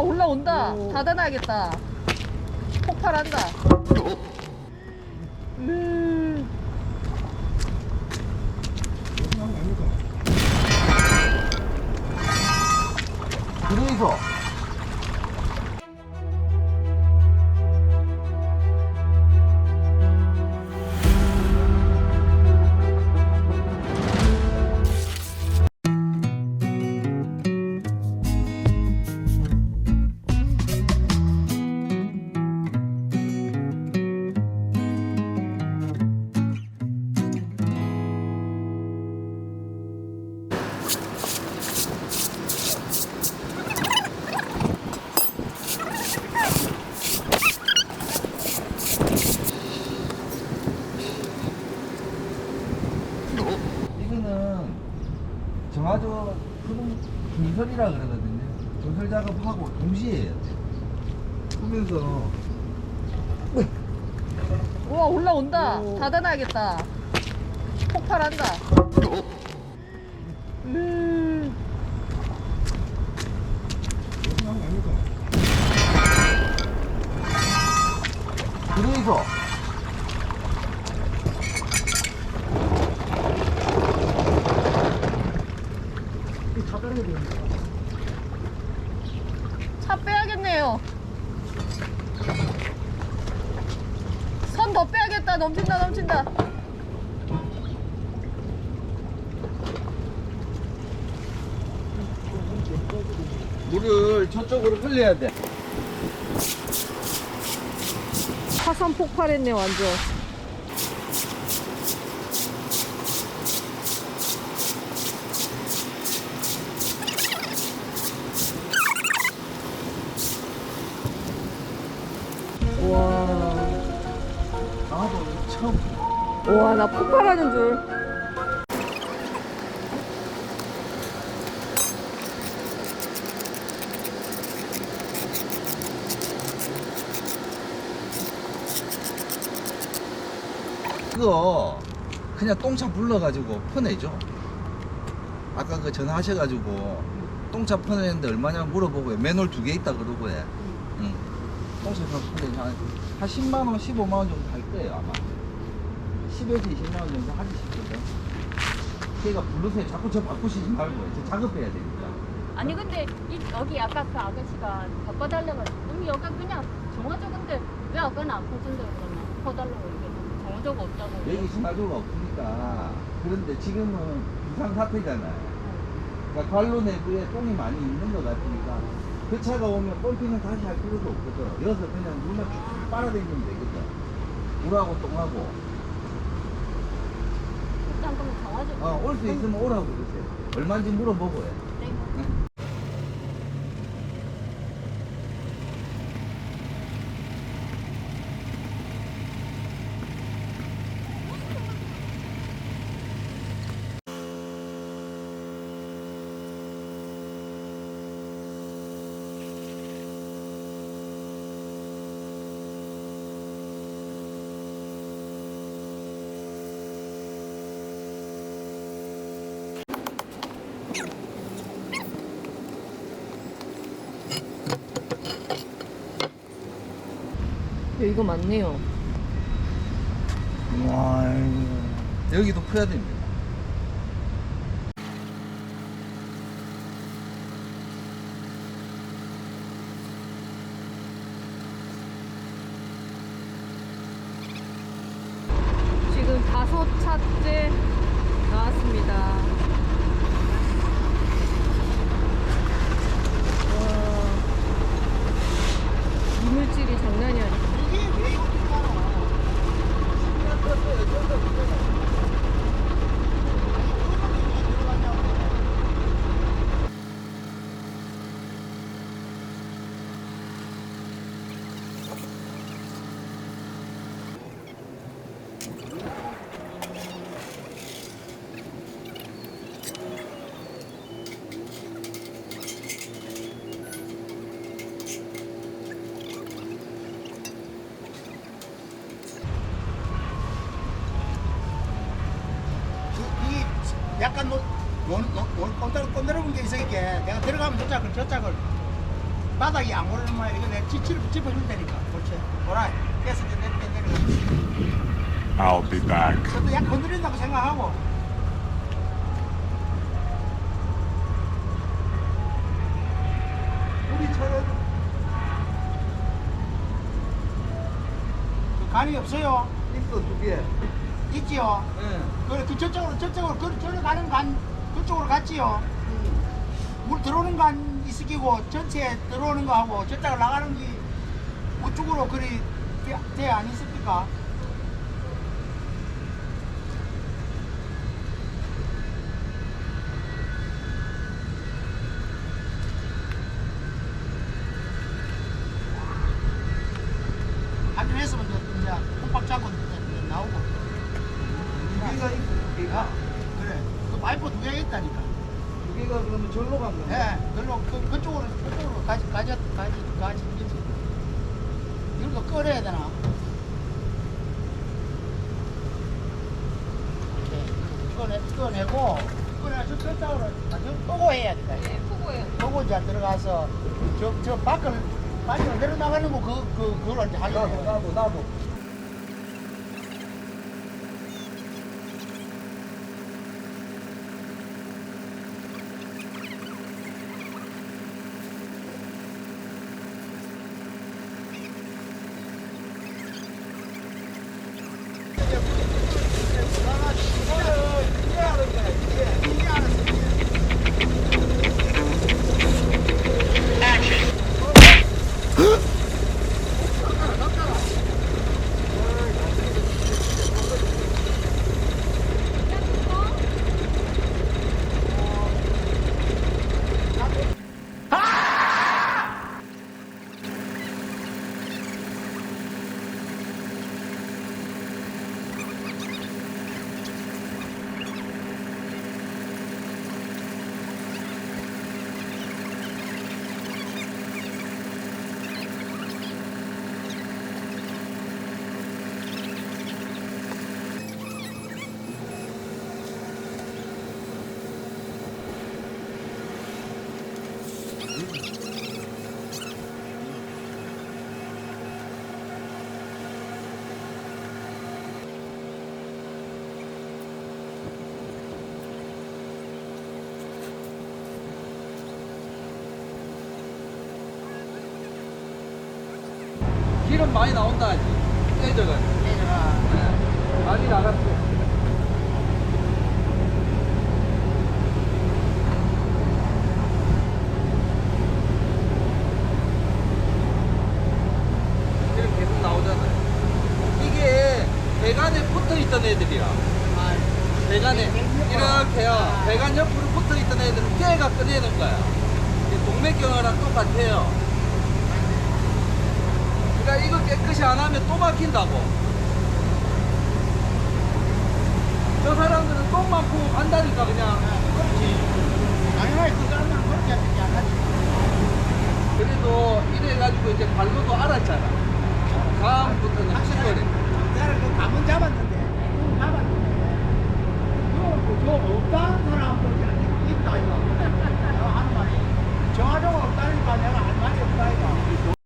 올라온다. 닫아놔야겠다. 폭발한다. 음. 그래서 정화조 푸른 분설이라 그러거든요. 분설 작업하고 동시에 해야 돼. 하면서 우와 올라온다. 닫아놔야겠다. 폭발한다. 음. 차 빼야겠네요. 선 더 빼야겠다. 넘친다, 넘친다. 물을 저쪽으로 흘려야 돼. 화산 폭발했네, 완전. 처음 와, 나 폭발하는 줄. 그거 그냥 똥차 불러가지고 퍼내죠. 아까 그 전화하셔가지고 똥차 퍼내는데 얼마냐 물어보고 맨홀 두 개 있다 그러고 해. 응. 똥차 퍼내는 한, 한 10만 원, 15만 원 정도 할 거예요 아마. 10에서 20만 원 정도 하기 싶거든. 걔가 부르세요. 자꾸 저 바꾸시지 말고 저 작업해야 되니까. 아니 근데 이, 여기 아까 그 아가씨가 바꿔달라고 그럼 여기 그냥 정화조 근데 왜 아까는 안 퍼준다 그러나 퍼달라고 얘기해 정화조가 없다고 여기 신화조가 없으니까 그런데 지금은 비상 사태잖아요. 그러니까 관로 내부에 똥이 많이 있는 것 같으니까 그 차가 오면 펌핑을 다시 할 필요도 없거든. 여기서 그냥 물만 쭉 빨아다니면 되거든. 물하고 똥하고. 그러면 정화조 어, 올 수 있으면 오라고 그러세요. 얼마인지 물어보고 해. 네. 이거 맞네요. 와, 여기도 퍼야 됩니다. 지금 다섯 차째 나왔습니다. 와, 이물질이 장난이 아니야. 이, 이 약간 뭐, 뭐, 뭐, 뭐, 꼰대로, 꼰대로 본게 있으니까 내가 들어가면 저 짝을, 저 짝을. 바닥이 안 오르는 모양 이거 내가 지- 지- 짚어줄 테니까. 그렇지? 오라 그래서 이제 내 내려 I'll be back. 저도 약 건드린다고 생각하고. 우리처럼 그 간이 없어요. 있어 두 개. 있지요 예. 그래 그 저쪽으로 저쪽으로 그 저로 가는 간 그쪽으로 갔지요 물 들어오는 간 있으기고 전체 들어오는 거 하고 저쪽으로 나가는 게 우측으로 그리 돼 안 있습니까? 하긴 했으면 이제 이제 콩박 잡고 이제 나오고 두 개가. 그래 그 파이프 두 개가 있다니까 두 개가 그러면 절로 간 거네. 예, 그리고 그, 그쪽으로 그쪽으로 가지 가지 가지 가지 이거 꺼내야 되나? 꺼내 꺼내고 꺼내서 저쪽으로 아주 끄고 해야 된다. 네, 후보예요. 끄고 이제 들어가서 저 저 밖을 밖으로 내려 나가는 거 그 그 그걸 이제 하게 나도 돼. 나도 나도. 기름 많이 나온다 하지. 깨져가. 네. 많이 나갔어. 기름 계속 나오잖아요. 이게 배관에 붙어 있던 애들이야. 배관에 이렇게요. 배관 옆으로 붙어 있던 애들은 깨가 꺼내는 거야. 이 동맥경화랑 똑같아요. 내가 이거 깨끗이 안 하면 또 막힌다고. 저 사람들은 똥 많고 안다니까 그냥. 그렇지. 당연하게 그거 하면 그렇게 하지 안 하지. 그래도 이래가지고 이제 발로도 알았잖아. 다음부터는 아, 확실거리. 나를 그 감은 잡았는데. 잡았는데. 저 없다는 사람도 있다 이거. 하는 말이. 없다니까 내가 할 말이 없다 이거.